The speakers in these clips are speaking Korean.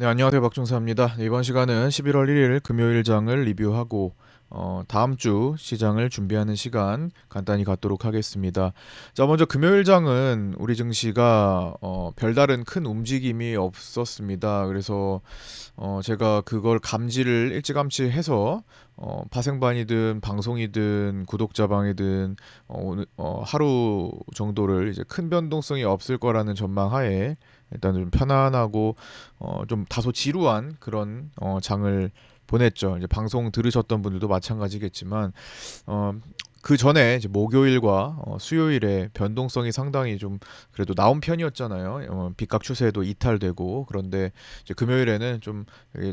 네, 안녕하세요. 박종사입니다. 네, 이번 시간은 11월 1일 금요일 장을 리뷰하고 어, 다음 주 시장을 준비하는 시간 간단히 갖도록 하겠습니다. 자, 먼저 금요일 장은 우리 증시가 어, 별다른 큰 움직임이 없었습니다. 그래서 어, 제가 그걸 감지를 일찌감치 해서 어, 파생반이든 방송이든 구독자방이든 어, 오늘 어, 하루 정도를 이제 큰 변동성이 없을 거라는 전망하에 일단 좀 편안하고 어, 좀 다소 지루한 그런 어, 장을 보냈죠. 이제 방송 들으셨던 분들도 마찬가지겠지만 어, 그 전에 이제 목요일과 어, 수요일에 변동성이 상당히 좀 그래도 나온 편이었잖아요. 어, 빗각 추세도 이탈되고 그런데 이제 금요일에는 좀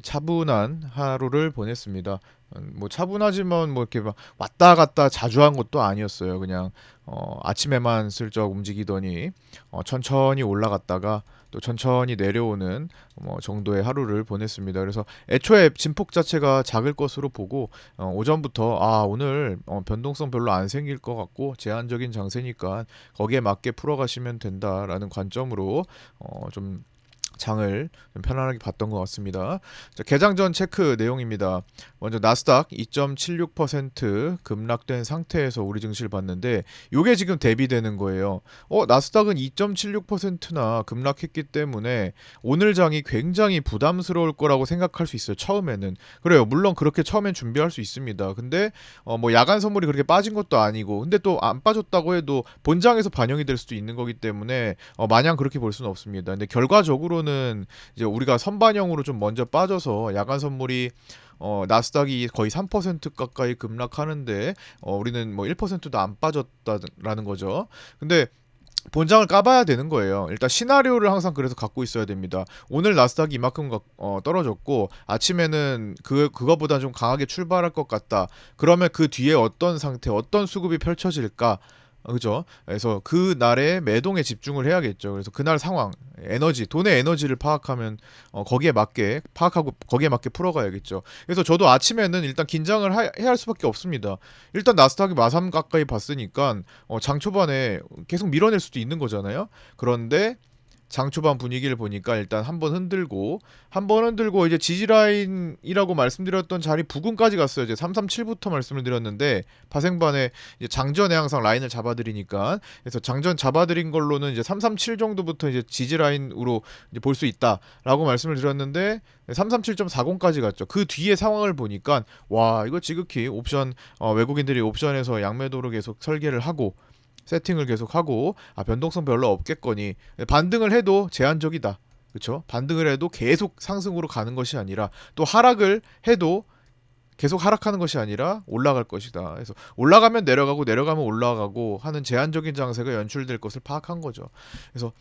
차분한 하루를 보냈습니다. 음, 뭐 차분하지만 뭐 이렇게 막 왔다 갔다 자주 한 것도 아니었어요. 그냥 어, 아침에만 슬쩍 움직이더니 어, 천천히 올라갔다가 또 천천히 내려오는 뭐 정도의 하루를 보냈습니다. 그래서 애초에 진폭 자체가 작을 것으로 보고 어, 오전부터 아 오늘 어, 변동성 별로 안 생길 것 같고 제한적인 장세니까 거기에 맞게 풀어가시면 된다라는 관점으로 어, 좀 장을 좀 편안하게 봤던 것 같습니다. 자, 개장 전 체크 내용입니다. 먼저 나스닥 2.76% 급락된 상태에서 우리 증시를 봤는데 이게 지금 대비되는 거예요. 어, 나스닥은 2.76%나 급락했기 때문에 오늘 장이 굉장히 부담스러울 거라고 생각할 수 있어요. 처음에는. 그래요. 물론 그렇게 처음엔 준비할 수 있습니다. 근데 어, 뭐 야간 선물이 그렇게 빠진 것도 아니고 근데 또 안 빠졌다고 해도 본장에서 반영이 될 수도 있는 거기 때문에 어, 마냥 그렇게 볼 수는 없습니다. 근데 결과적으로는 이제 우리가 선반영으로 좀 먼저 빠져서 야간 선물이 어, 나스닥이 거의 3% 가까이 급락하는데 어, 우리는 뭐 1%도 안 빠졌다라는 거죠. 근데 본장을 까봐야 되는 거예요. 일단 시나리오를 항상 그래서 갖고 있어야 됩니다. 오늘 나스닥이 이만큼 가- 어, 떨어졌고 아침에는 그 그거보다 좀 강하게 출발할 것 같다. 그러면 그 뒤에 어떤 상태, 어떤 수급이 펼쳐질까? 어, 그죠? 그래서 그 날의 매동에 집중을 해야겠죠. 그래서 그날 상황, 에너지, 돈의 에너지를 파악하면 어, 거기에 맞게 파악하고 거기에 맞게 풀어가야겠죠. 그래서 저도 아침에는 일단 긴장을 하- 해야 할 수밖에 없습니다. 일단 나스닥이 마삼 가까이 봤으니까 어, 장 초반에 계속 밀어낼 수도 있는 거잖아요. 그런데 장 초반 분위기를 보니까 일단 한 번 흔들고 한 번 흔들고 이제 지지라인이라고 말씀드렸던 자리 부근까지 갔어요. 이제 337부터 말씀을 드렸는데 파생반에 이제 장전에 항상 라인을 잡아드리니까 그래서 장전 잡아드린 걸로는 이제 337 정도부터 이제 지지라인으로 이제 볼수 있다라고 말씀을 드렸는데 337.40까지 갔죠. 그 뒤에 상황을 보니까 와 이거 지극히 옵션 어, 외국인들이 옵션에서 양매도로 계속 설계를 하고 세팅을 계속 하고 아 변동성 별로 없겠거니 반등을 해도 제한적이다. 그렇죠? 반등을 해도 계속 상승으로 가는 것이 아니라 또 하락을 해도 계속 하락하는 것이 아니라 올라갈 것이다. 그래서 올라가면 내려가고 내려가면 올라가고 하는 제한적인 장세가 연출될 것을 파악한 거죠. 그래서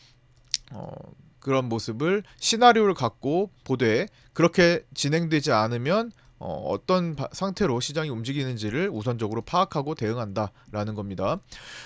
어, 그런 모습을 시나리오를 갖고 보되 그렇게 진행되지 않으면 어, 바- 상태로 시장이 움직이는지를 우선적으로 파악하고 대응한다라는 겁니다.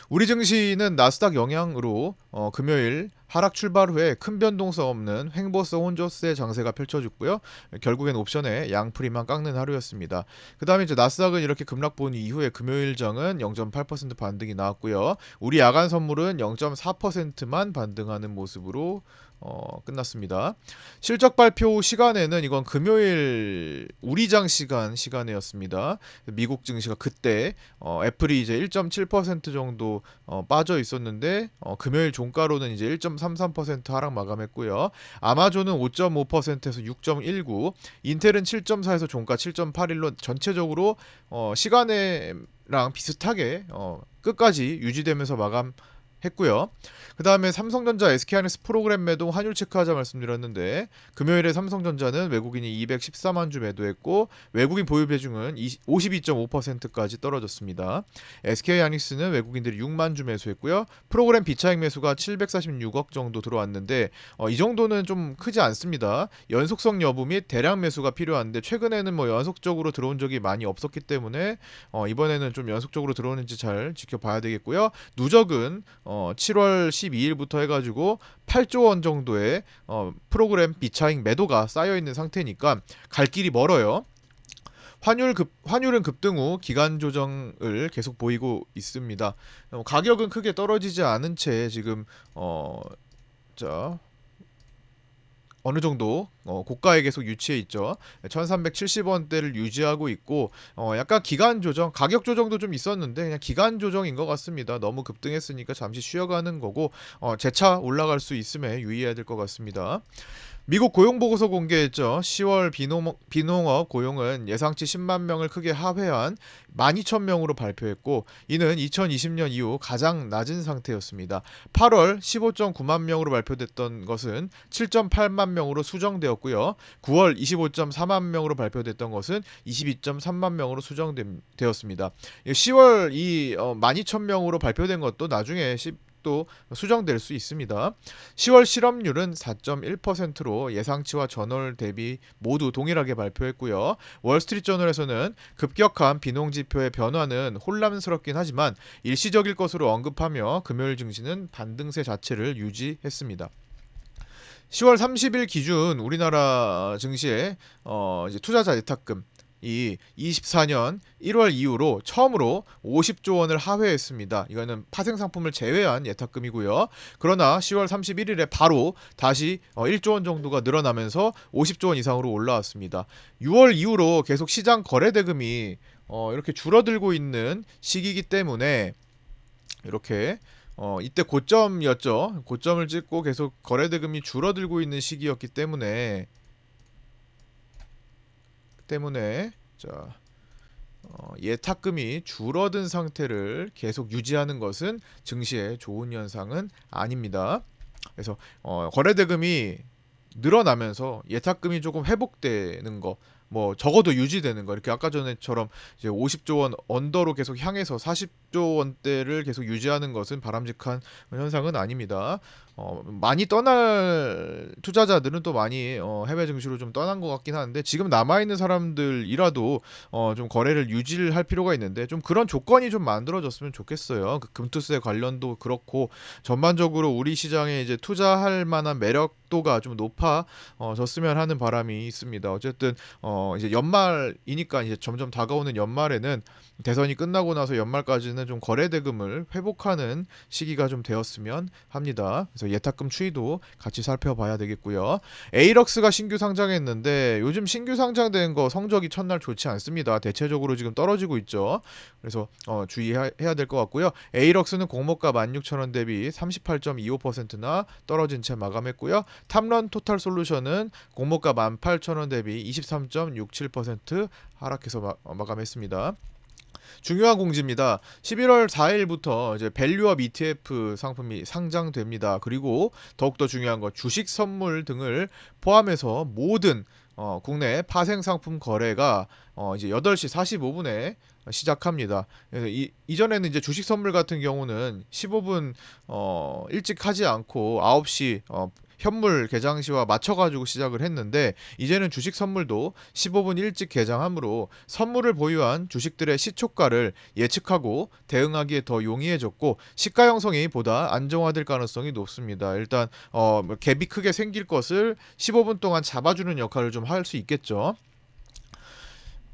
우리 증시는 나스닥 영향으로 어, 금요일 하락 출발 후에 큰 변동성 없는 횡보성 혼조스의 장세가 펼쳐졌고요. 결국엔 옵션에 양프리만 깎는 하루였습니다. 그 다음에 이제 나스닥은 이렇게 급락 본 이후에 금요일장은 0.8% 반등이 나왔고요. 우리 야간 선물은 0.4%만 반등하는 모습으로 어, 끝났습니다. 실적 발표 시간에는 이건 금요일 우리장 시간 시간이었습니다. 미국 증시가 그때 어, 애플이 이제 1.7% 정도 어, 빠져 있었는데 어, 금요일 종가로는 이제 1.33% 하락 마감했고요. 아마존은 5.5%에서 6.19, 인텔은 7.4에서 종가 7.81로 전체적으로 어, 시간에랑 비슷하게 어, 끝까지 유지되면서 마감. 했고요. 그 다음에 삼성전자 SK하이닉스 프로그램 매도 환율 체크하자 말씀드렸는데 금요일에 삼성전자는 외국인이 214만 주 매도했고 외국인 보유 비중은 52.5%까지 떨어졌습니다. SK하이닉스는 외국인들이 6만 주 매수했고요. 프로그램 비차익 매수가 746억 정도 들어왔는데 어, 이 정도는 좀 크지 않습니다. 연속성 여부 및 대량 매수가 필요한데 최근에는 뭐 연속적으로 들어온 적이 많이 없었기 때문에 어, 이번에는 좀 연속적으로 들어오는지 잘 지켜봐야 되겠고요. 누적은 어, 7월 12일부터 해가지고 8조 원 정도의 어, 프로그램 비차익 매도가 쌓여 있는 상태니까 갈 길이 멀어요. 환율 급 환율은 급등 후 기간 조정을 계속 보이고 있습니다. 어, 가격은 크게 떨어지지 않은 채 지금 어, 자 어느 정도 어, 고가에 계속 유치해 있죠. 1,370원대를 유지하고 있고 어, 약간 기간 조정, 가격 조정도 좀 있었는데 그냥 기간 조정인 것 같습니다. 너무 급등했으니까 잠시 쉬어가는 거고 어, 재차 올라갈 수 있음에 유의해야 될 것 같습니다. 미국 고용 보고서 공개했죠. 10월 비농, 비농업 고용은 예상치 10만 명을 크게 하회한 12,000명으로 발표했고 이는 2020년 이후 가장 낮은 상태였습니다. 8월 15.9만 명으로 발표됐던 것은 7.8만 명으로 수정되었고요. 9월 25.4만 명으로 발표됐던 것은 22.3만 명으로 수정되었습니다. 10월 이 어, 12,000명으로 발표된 것도 나중에 10, 또 수정될 수 있습니다. 10월 실업률은 4.1%로 예상치와 전월 대비 모두 동일하게 발표했고요. 월스트리트저널에서는 급격한 비농 지표의 변화는 혼란스럽긴 하지만 일시적일 것으로 언급하며 금요일 증시는 반등세 자체를 유지했습니다. 10월 30일 기준 우리나라 증시의 어, 이제 투자자 예탁금 이 24년 1월 이후로 처음으로 50조 원을 하회했습니다. 이거는 파생 상품을 제외한 예탁금이고요. 그러나 10월 31일에 바로 다시 1조 원 정도가 늘어나면서 50조 원 이상으로 올라왔습니다. 6월 이후로 계속 시장 거래 대금이 어, 이렇게 줄어들고 있는 시기이기 때문에 이렇게 어, 이때 고점이었죠. 고점을 찍고 계속 거래 대금이 줄어들고 있는 시기였기 때문에 때문에 자 어, 예탁금이 줄어든 상태를 계속 유지하는 것은 증시에 좋은 현상은 아닙니다. 그래서 어, 거래 대금이 늘어나면서 예탁금이 조금 회복되는 거, 뭐 적어도 유지되는 거 이렇게 아까 전에처럼 이제 50조 원 언더로 계속 향해서 40조 원대를 계속 유지하는 것은 바람직한 현상은 아닙니다. 어, 많이 떠날 투자자들은 또 많이 어, 해외 증시로 좀 떠난 것 같긴 하는데 지금 남아 있는 사람들이라도 어, 좀 거래를 유지를 할 필요가 있는데 좀 그런 조건이 좀 만들어졌으면 좋겠어요. 그 금투세 관련도 그렇고 전반적으로 우리 시장에 이제 투자할 만한 매력도가 좀 높아졌으면 하는 바람이 있습니다. 어쨌든 어, 이제 연말이니까 이제 점점 다가오는 연말에는 대선이 끝나고 나서 연말까지는 좀 거래 대금을 회복하는 시기가 좀 되었으면 합니다. 그래서 예탁금 추이도 같이 살펴봐야 되겠고요. 에이럭스가 신규 상장했는데 요즘 신규 상장된 거 성적이 첫날 좋지 않습니다. 대체적으로 지금 떨어지고 있죠. 그래서 어, 주의해야 될 것 같고요. 에이럭스는 공모가 16,000원 대비 38.25%나 떨어진 채 마감했고요. 탐런 토탈 솔루션은 공모가 18,000원 대비 23.67% 하락해서 마, 어, 마감했습니다. 중요한 공지입니다. 11월 4일부터 이제 밸류업 ETF 상품이 상장됩니다. 그리고 더욱더 중요한 거 주식 선물 등을 포함해서 모든 어, 국내 파생 상품 거래가 어, 이제 8시 45분에 시작합니다. 그래서 이, 이전에는 이제 주식 선물 같은 경우는 15분 어, 일찍 하지 않고 9시 어, 현물 개장 시와 맞춰가지고 시작을 했는데 이제는 주식 선물도 15분 일찍 개장하므로 선물을 보유한 주식들의 시초가를 예측하고 대응하기에 더 용이해졌고 시가 형성이 보다 안정화될 가능성이 높습니다. 일단 어, 뭐 갭이 크게 생길 것을 15분 동안 잡아주는 역할을 좀 할 수 있겠죠.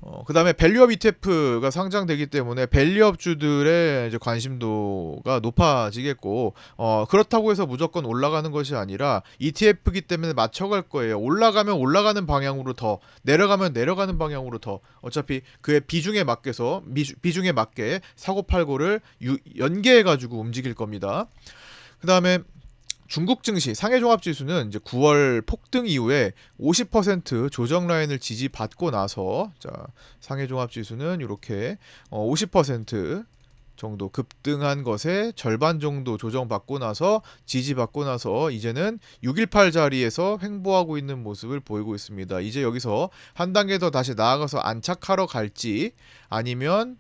어, 그 다음에 밸류업 ETF가 상장되기 때문에 밸류업주들의 이제 관심도가 높아지겠고 어, 그렇다고 해서 무조건 올라가는 것이 아니라 ETF이기 때문에 맞춰갈 거예요. 올라가면 올라가는 방향으로 더 내려가면 내려가는 방향으로 더 어차피 그의 비중에 맞게서 비중에 맞게 사고 팔고를 연계해 가지고 움직일 겁니다. 그 다음에 중국 증시 상해 종합 지수는 이제 9월 폭등 이후에 50% 조정 라인을 지지받고 나서 자, 상해 종합 지수는 이렇게 어, 50% 정도 급등한 것에 절반 정도 조정받고 나서 지지받고 나서 이제는 618 자리에서 횡보하고 있는 모습을 보이고 있습니다. 이제 여기서 한 단계 더 다시 나아가서 안착하러 갈지 아니면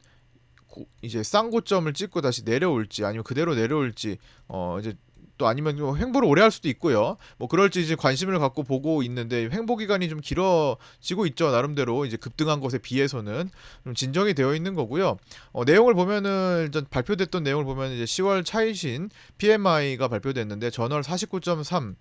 이제 쌍고점을 찍고 다시 내려올지 아니면 그대로 내려올지 어 이제 또 아니면 뭐 횡보를 오래 할 수도 있고요. 뭐 그럴지 이제 관심을 갖고 보고 있는데 횡보 기간이 좀 길어지고 있죠. 나름대로 이제 급등한 것에 비해서는 좀 진정이 되어 있는 거고요. 어, 내용을 보면은 일단 발표됐던 내용을 보면 이제 10월 차이신 PMI가 발표됐는데 전월 49.3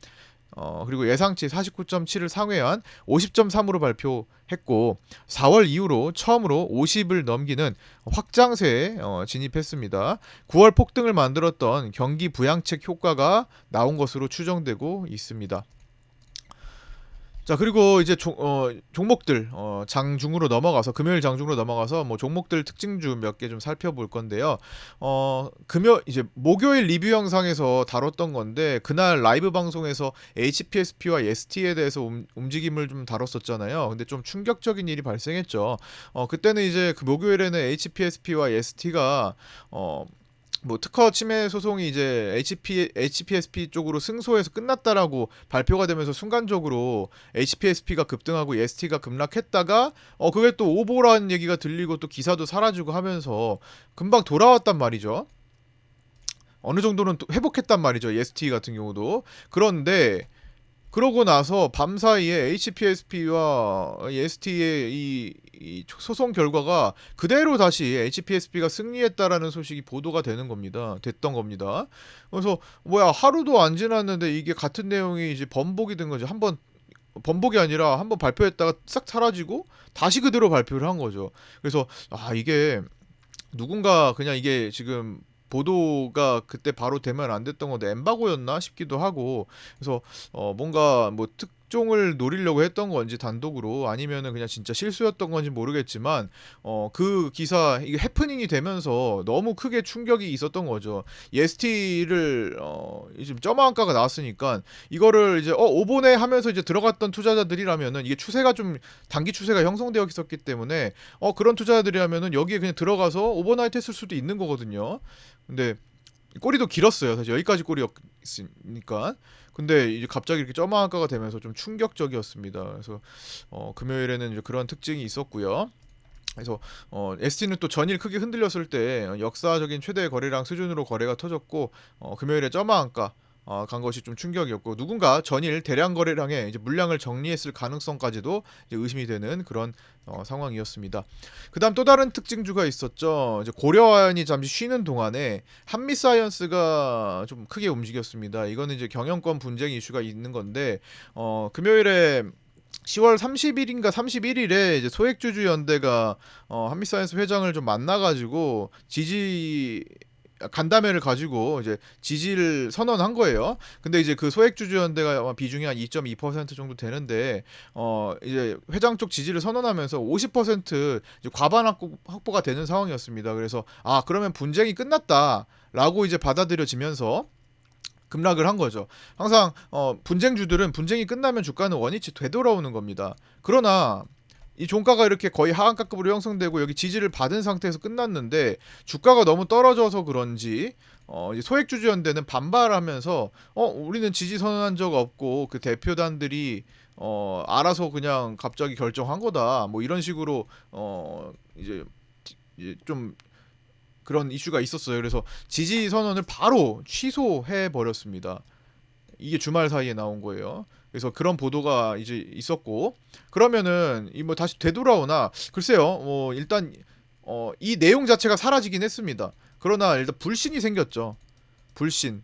어, 그리고 예상치 49.7을 상회한 50.3으로 발표했고 4월 이후로 처음으로 50을 넘기는 확장세에 어, 진입했습니다. 9월 폭등을 만들었던 경기 부양책 효과가 나온 것으로 추정되고 있습니다. 자 그리고 이제 종, 어, 종목들 어, 장중으로 넘어가서 금요일 장중으로 넘어가서 뭐 종목들 특징주 몇 개 좀 살펴볼 건데요. 어 금요 이제 목요일 리뷰 영상에서 다뤘던 건데 그날 라이브 방송에서 HPSP와 ST에 대해서 움, 움직임을 좀 다뤘었잖아요. 근데 좀 충격적인 일이 발생했죠. 어 그때는 이제 그 목요일에는 HPSP와 ST가 어 뭐 특허 침해 소송이 이제 HP, HPSP 쪽으로 승소해서 끝났다라고 발표가 되면서 순간적으로 HPSP가 급등하고 ST가 급락했다가 어 그게 또 오보라는 얘기가 들리고 또 기사도 사라지고 하면서 금방 돌아왔단 말이죠. 어느 정도는 또 회복했단 말이죠. ST 같은 경우도. 그런데 그러고 나서 밤 사이에 HPSP와 ST의 이, 이 소송 결과가 그대로 다시 HPSP가 승리했다라는 소식이 보도가 되는 겁니다. 됐던 겁니다. 그래서 뭐야 하루도 안 지났는데 이게 같은 내용이 이제 번복이 된 거죠. 한번 번복이 아니라 한번 발표했다가 싹 사라지고 다시 그대로 발표를 한 거죠. 그래서 아 이게 누군가 그냥 이게 지금 보도가 그때 바로 되면 안 됐던 건데 엠바고였나 싶기도 하고 그래서 어 뭔가 뭐 특 종을 노리려고 했던 건지 단독으로 아니면은 그냥 진짜 실수였던 건지 모르겠지만 어 그 기사 이게 해프닝이 되면서 너무 크게 충격이 있었던 거죠. EST를 어 지금 점화한가가 나왔으니까 이거를 이제 어 오보네 하면서 이제 들어갔던 투자자들이라면은 이게 추세가 좀 단기 추세가 형성되어 있었기 때문에 어 그런 투자자들이라면은 여기에 그냥 들어가서 오버나이트 했을 수도 있는 거거든요. 근데 꼬리도 길었어요. 사실 여기까지 꼬리였으니까. 근데 이제 갑자기 이렇게 점화가가 되면서 좀 충격적이었습니다. 그래서 어, 금요일에는 이제 그런 특징이 있었고요. 그래서 어, ST는 또 전일 크게 흔들렸을 때 역사적인 최대 거래량 수준으로 거래가 터졌고 어, 금요일에 점화한가 어, 간 것이 좀 충격이었고 누군가 전일 대량 거래량의 이제 물량을 정리했을 가능성까지도 의심이 되는 그런 어, 상황이었습니다. 그다음 또 다른 특징주가 있었죠. 이제 고려아연이 잠시 쉬는 동안에 한미사이언스가 좀 크게 움직였습니다. 이거는 이제 경영권 분쟁 이슈가 있는 건데 어, 금요일에 10월 30일인가 31일에 이제 소액주주 연대가 어, 한미사이언스 회장을 좀 만나가지고 지지 간담회를 가지고 이제 지지를 선언한 거예요. 근데 이제 그 소액 주주연대가 아마 비중이 한 2.2% 정도 되는데 어 이제 회장 쪽 지지를 선언하면서 50% 이제 과반 확보, 확보가 되는 상황이었습니다. 그래서 아 그러면 분쟁이 끝났다라고 이제 받아들여지면서 급락을 한 거죠. 항상 어 분쟁주들은 분쟁이 끝나면 주가는 원위치 되돌아오는 겁니다. 그러나 이 종가가 이렇게 거의 하한가급으로 형성되고 여기 지지를 받은 상태에서 끝났는데 주가가 너무 떨어져서 그런지 어 소액주주연대는 반발하면서 어 우리는 지지 선언한 적 없고 그 대표단들이 어 알아서 그냥 갑자기 결정한 거다 뭐 이런 식으로 어 이제 좀 그런 이슈가 있었어요. 그래서 지지 선언을 바로 취소해 버렸습니다. 이게 주말 사이에 나온 거예요. 그래서 그런 보도가 이제 있었고 그러면은 이 뭐 다시 되돌아오나 글쎄요. 뭐 일단 어 이 내용 자체가 사라지긴 했습니다. 그러나 일단 불신이 생겼죠. 불신.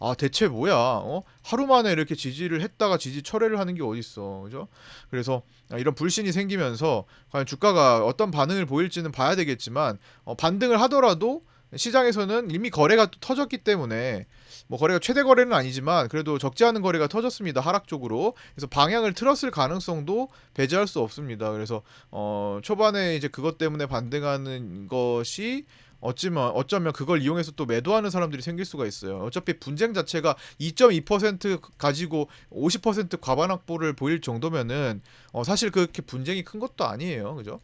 아 대체 뭐야? 어? 하루 만에 이렇게 지지를 했다가 지지 철회를 하는 게 어딨어, 그죠? 그래서 아, 이런 불신이 생기면서 과연 주가가 어떤 반응을 보일지는 봐야 되겠지만 어, 반등을 하더라도 시장에서는 이미 거래가 또 터졌기 때문에 뭐 거래가 최대 거래는 아니지만 그래도 적지 않은 거래가 터졌습니다 하락 쪽으로 그래서 방향을 틀었을 가능성도 배제할 수 없습니다 그래서 어 초반에 이제 그것 때문에 반등하는 것이 어찌면 어쩌면 그걸 이용해서 또 매도하는 사람들이 생길 수가 있어요. 어차피 분쟁 자체가 2.2% 가지고 50% 과반 확보를 보일 정도면은 어 사실 그렇게 분쟁이 큰 것도 아니에요. 그죠?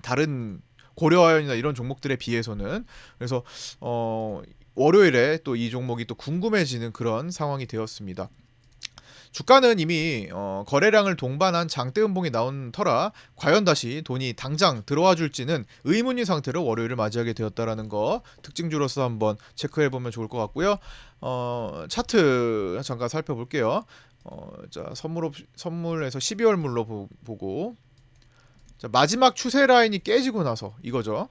다른 고려아연이나 이런 종목들에 비해서는 그래서 어 월요일에 또 이 종목이 또 궁금해지는 그런 상황이 되었습니다. 주가는 이미 어, 거래량을 동반한 장대 음봉이 나온 터라 과연 다시 돈이 당장 들어와 줄지는 의문인 상태로 월요일을 맞이하게 되었다라는 거 특징주로서 한번 체크해 보면 좋을 것 같고요. 어, 차트 잠깐 살펴볼게요. 어, 자 선물 옵, 선물에서 12월 물로 보, 자, 마지막 추세 라인이 깨지고 나서 이거죠.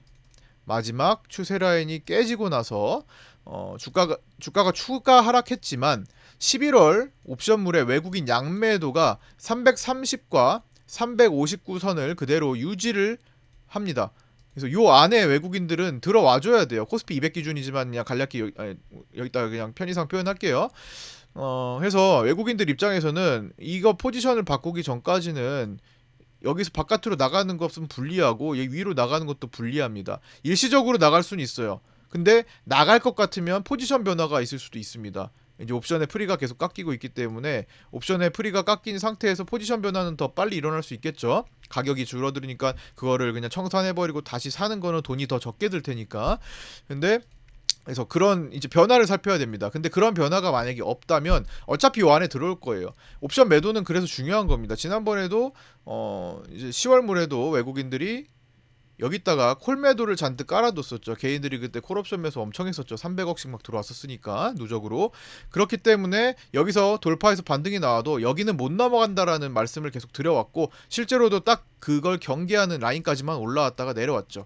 마지막 추세 라인이 깨지고 나서 어, 주가가 주가가 추가 하락했지만 11월 옵션물의 외국인 양매도가 330과 359선을 그대로 유지를 합니다. 그래서 요 안에 외국인들은 들어와 줘야 돼요. 코스피 200 기준이지만 그냥 간략히 여기, 여기다가 그냥 편의상 표현할게요. 어, 해서 외국인들 입장에서는 이거 포지션을 바꾸기 전까지는 여기서 바깥으로 나가는 것은 불리하고 얘 위로 나가는 것도 불리합니다. 일시적으로 나갈 수는 있어요. 근데 나갈 것 같으면 포지션 변화가 있을 수도 있습니다. 이제 옵션의 프리가 계속 깎이고 있기 때문에 옵션의 프리가 깎인 상태에서 포지션 변화는 더 빨리 일어날 수 있겠죠. 가격이 줄어들으니까 그거를 그냥 청산해버리고 다시 사는 거는 돈이 더 적게 들 테니까. 근데 그래서 그런 이제 변화를 살펴야 됩니다. 근데 그런 변화가 만약에 없다면 어차피 요 안에 들어올 거예요. 옵션 매도는 그래서 중요한 겁니다. 지난번에도 어 이제 10월물에도 외국인들이 여기다가 콜 매도를 잔뜩 깔아뒀었죠. 개인들이 그때 콜옵션 매수 엄청 했었죠. 300억씩 막 들어왔었으니까 누적으로 그렇기 때문에 여기서 돌파해서 반등이 나와도 여기는 못 넘어간다라는 말씀을 계속 드려왔고 실제로도 딱 그걸 경계하는 라인까지만 올라왔다가 내려왔죠.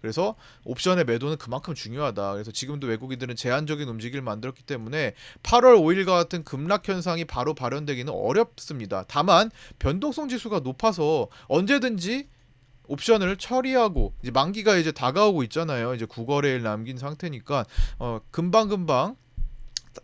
그래서 옵션의 매도는 그만큼 중요하다. 그래서 지금도 외국인들은 제한적인 움직임을 만들었기 때문에 8월 5일과 같은 급락 현상이 바로 발현되기는 어렵습니다. 다만 변동성 지수가 높아서 언제든지 옵션을 처리하고 이제 만기가 이제 다가오고 있잖아요. 이제 9거래일 남긴 상태니까 어 금방 금방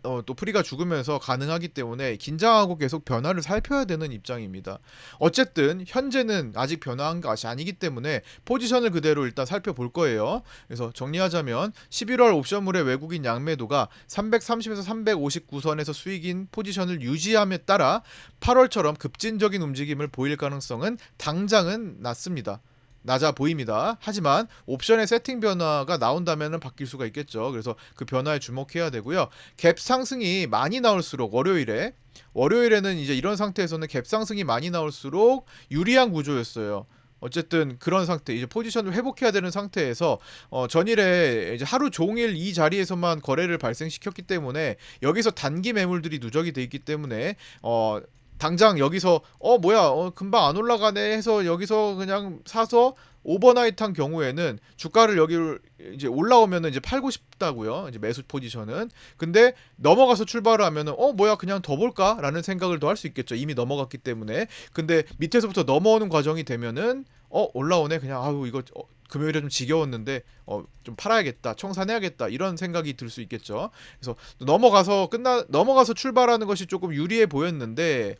어, 또 프리가 죽으면서 가능하기 때문에 긴장하고 계속 변화를 살펴야 되는 입장입니다. 어쨌든 현재는 아직 변화한 것이 아니기 때문에 포지션을 그대로 일단 살펴볼 거예요. 그래서 정리하자면 11월 옵션물의 외국인 양매도가 330에서 359선에서 수익인 포지션을 유지함에 따라 8월처럼 급진적인 움직임을 보일 가능성은 당장은 낮습니다. 낮아 보입니다. 하지만 옵션의 세팅 변화가 나온다면 바뀔 수가 있겠죠. 그래서 그 변화에 주목해야 되고요. 갭 상승이 많이 나올수록 월요일에 월요일에는 이제 이런 상태에서는 갭 상승이 많이 나올수록 유리한 구조였어요. 어쨌든 그런 상태 이제 포지션을 회복해야 되는 상태에서 어, 전일에 이제 하루 종일 이 자리에서만 거래를 발생시켰기 때문에 여기서 단기 매물들이 누적이 돼 있기 때문에 어 당장 여기서 어 뭐야 어 금방 안 올라가네 해서 여기서 그냥 사서 오버나이트한 경우에는 주가를 여기를 이제 올라오면은 이제 팔고 싶다고요. 이제 매수 포지션은. 근데 넘어가서 출발을 하면은 어 뭐야 그냥 더 볼까라는 생각을 더 할 수 있겠죠. 이미 넘어갔기 때문에. 근데 밑에서부터 넘어오는 과정이 되면은 어 올라오네 그냥 아우 이거 어, 금요일에 좀 지겨웠는데 어 좀 팔아야겠다 청산해야겠다 이런 생각이 들 수 있겠죠 그래서 넘어가서 끝나 넘어가서 출발하는 것이 조금 유리해 보였는데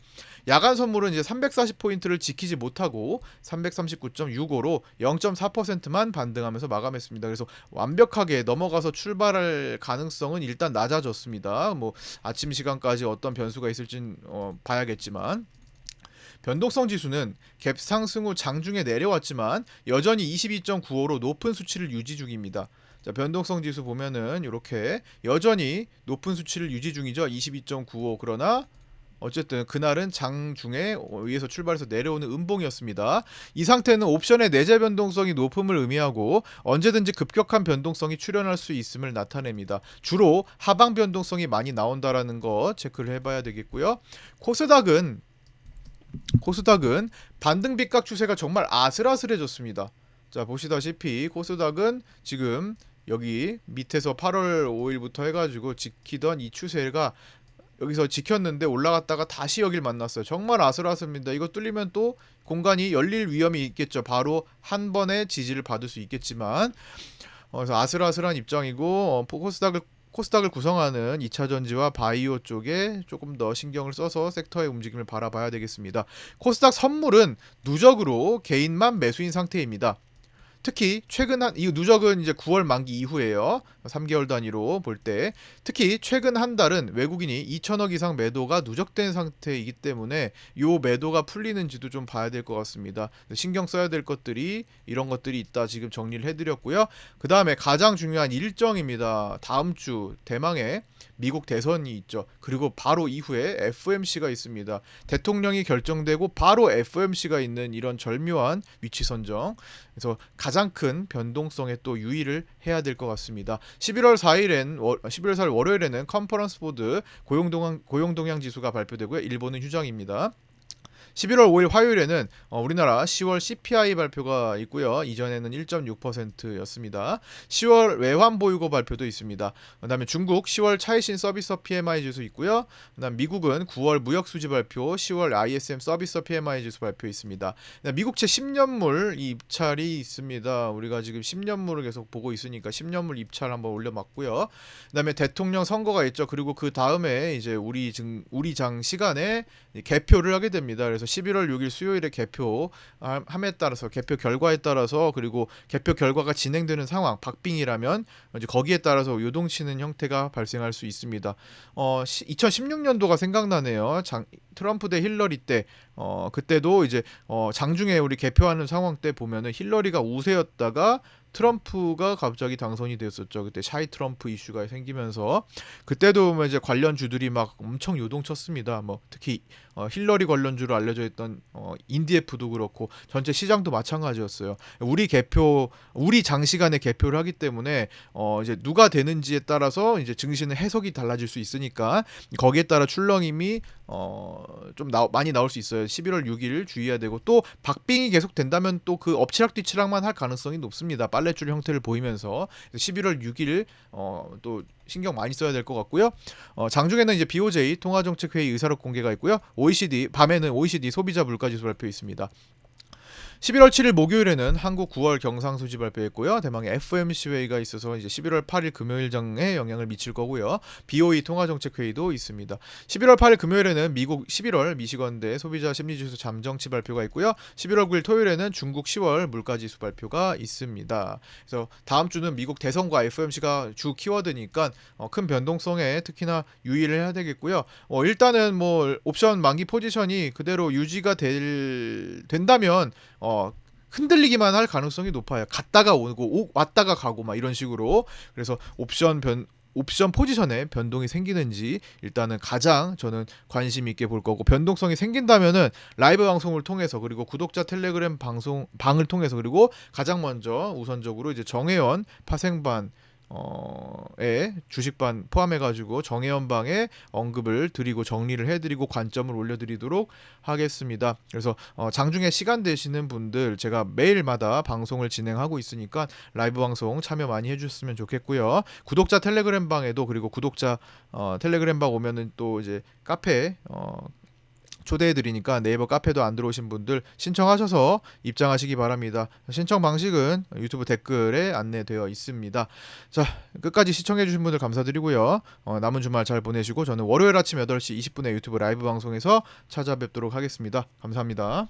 야간 선물은 이제 340포인트를 지키지 못하고 339.65로 0.4%만 반등하면서 마감했습니다. 그래서 완벽하게 넘어가서 출발할 가능성은 일단 낮아졌습니다. 뭐 아침 시간까지 어떤 변수가 있을진 어, 봐야겠지만 변동성 지수는 갭 상승 후 장중에 내려왔지만 여전히 22.95로 높은 수치를 유지 중입니다. 자, 변동성 지수 보면은 이렇게 여전히 높은 수치를 유지 중이죠. 22.95 그러나 어쨌든 그날은 장중에 의해서 출발해서 내려오는 음봉이었습니다. 이 상태는 옵션의 내재 변동성이 높음을 의미하고 언제든지 급격한 변동성이 출현할 수 있음을 나타냅니다. 주로 하방 변동성이 많이 나온다라는 거 체크를 해봐야 되겠고요. 코스닥은 코스닥은 반등 빗각 추세가 정말 아슬아슬해졌습니다. 자 보시다시피 코스닥은 지금 여기 밑에서 8월 5일부터 해가지고 지키던 이 추세가 여기서 지켰는데 올라갔다가 다시 여길 만났어요. 정말 아슬아슬합니다. 이거 뚫리면 또 공간이 열릴 위험이 있겠죠. 바로 한 번의 지지를 받을 수 있겠지만 어, 그래서 아슬아슬한 입장이고 어, 코스닥을 코스닥을 구성하는 2차 전지와 바이오 쪽에 조금 더 신경을 써서 섹터의 움직임을 바라봐야 되겠습니다. 코스닥 선물은 누적으로 개인만 매수인 상태입니다. 특히 최근 한 이 누적은 이제 9월 만기 이후에요. 3개월 단위로 볼 때 특히 최근 한 달은 외국인이 2천억 이상 매도가 누적된 상태이기 때문에 요 매도가 풀리는지도 좀 봐야 될 것 같습니다. 신경 써야 될 것들이 이런 것들이 있다 지금 정리를 해드렸고요. 그 다음에 가장 중요한 일정입니다. 다음 주 대망의 미국 대선이 있죠. 그리고 바로 이후에 FMC가 있습니다. 대통령이 결정되고 바로 FMC가 있는 이런 절묘한 위치 선정. 그래서 가장 큰 변동성에 또 유의를 해야 될 것 같습니다. 11월 4일엔 11월 4일 월요일에는 컨퍼런스 보드 고용 동향 고용 동향 지수가 발표되고요. 일본은 휴장입니다. 11월 5일 화요일에는 어, 우리나라 10월 CPI 발표가 있고요. 이전에는 1.6%였습니다. 10월 외환 보유고 발표도 있습니다. 그다음에 중국 10월 차이신 서비스 PMI 지수 있고요. 그다음 미국은 9월 무역 수지 발표, 10월 ISM 서비스 PMI 지수 발표 있습니다. 미국채 10년물 입찰이 있습니다. 우리가 지금 10년물을 계속 보고 있으니까 10년물 입찰 한번 올려봤고요. 그다음에 대통령 선거가 있죠. 그리고 그 다음에 이제 우리 증 우리 장 시간에 개표를 하게 됩니다. 그래서 11월 6일 수요일에 개표 함에 따라서 개표 결과에 따라서 그리고 개표 결과가 진행되는 상황 박빙이라면 이제 거기에 따라서 요동치는 형태가 발생할 수 있습니다. 어 2016년도가 생각나네요. 장, 트럼프 대 힐러리 때 어, 그때도 이제 어, 장중에 우리 개표하는 상황 때 보면은 힐러리가 우세였다가 트럼프가 갑자기 당선이 되었었죠. 그때 샤이 트럼프 이슈가 생기면서 그때도 뭐 이제 관련 주들이 막 엄청 요동쳤습니다. 뭐 특히 어, 힐러리 관련 주로 알려져 있던 어, 인디에프도 그렇고 전체 시장도 마찬가지였어요. 우리 개표 우리 장시간에 개표를 하기 때문에 어, 이제 누가 되는지에 따라서 이제 증시는 해석이 달라질 수 있으니까 거기에 따라 출렁임이 어, 좀 나, 많이 나올 수 있어요. 11월 6일 주의해야 되고 또 박빙이 계속 된다면 또 그 엎치락 뒤치락만 할 가능성이 높습니다. 빨래줄 형태를 보이면서 11월 6일 어, 또 신경 많이 써야 될 것 같고요. 어, 장중에는 이제 BOJ 통화정책회의 의사록 공개가 있고요. OECD 밤에는 OECD 소비자 물가지수 발표 있습니다. 11월 7일 목요일에는 한국 9월 경상수지 발표했고요. 대망의 FOMC 회의가 있어서 이제 11월 8일 금요일장에 영향을 미칠 거고요. BOE 통화정책 회의도 있습니다. 11월 8일 금요일에는 미국 11월 미시건대 소비자 심리지수 잠정치 발표가 있고요. 11월 9일 토요일에는 중국 10월 물가지수 발표가 있습니다. 그래서 다음 주는 미국 대선과 FOMC가 주 키워드니까 어, 큰 변동성에 특히나 유의를 해야 되겠고요. 어, 일단은 뭐 옵션 만기 포지션이 그대로 유지가 될 된다면 어 흔들리기만 할 가능성이 높아요. 갔다가 오고 오, 왔다가 가고 막 이런 식으로 그래서 옵션 변 옵션 포지션에 변동이 생기는지 일단은 가장 저는 관심 있게 볼 거고 변동성이 생긴다면은 라이브 방송을 통해서 그리고 구독자 텔레그램 방송 방을 통해서 그리고 가장 먼저 우선적으로 이제 정혜원 파생반 어에 주식반 포함해가지고 정혜연 방에 언급을 드리고 정리를 해드리고 관점을 올려드리도록 하겠습니다. 그래서 어, 장중에 시간 되시는 분들 제가 매일마다 방송을 진행하고 있으니까 라이브 방송 참여 많이 해주셨으면 좋겠고요. 구독자 텔레그램 방에도 그리고 구독자 어, 텔레그램 방 오면은 또 이제 카페 어, 초대해드리니까 네이버 카페도 안 들어오신 분들 신청하셔서 입장하시기 바랍니다. 신청 방식은 유튜브 댓글에 안내되어 있습니다. 자, 끝까지 시청해주신 분들 감사드리고요. 어, 남은 주말 잘 보내시고 저는 월요일 아침 8시 20분에 유튜브 라이브 방송에서 찾아뵙도록 하겠습니다. 감사합니다.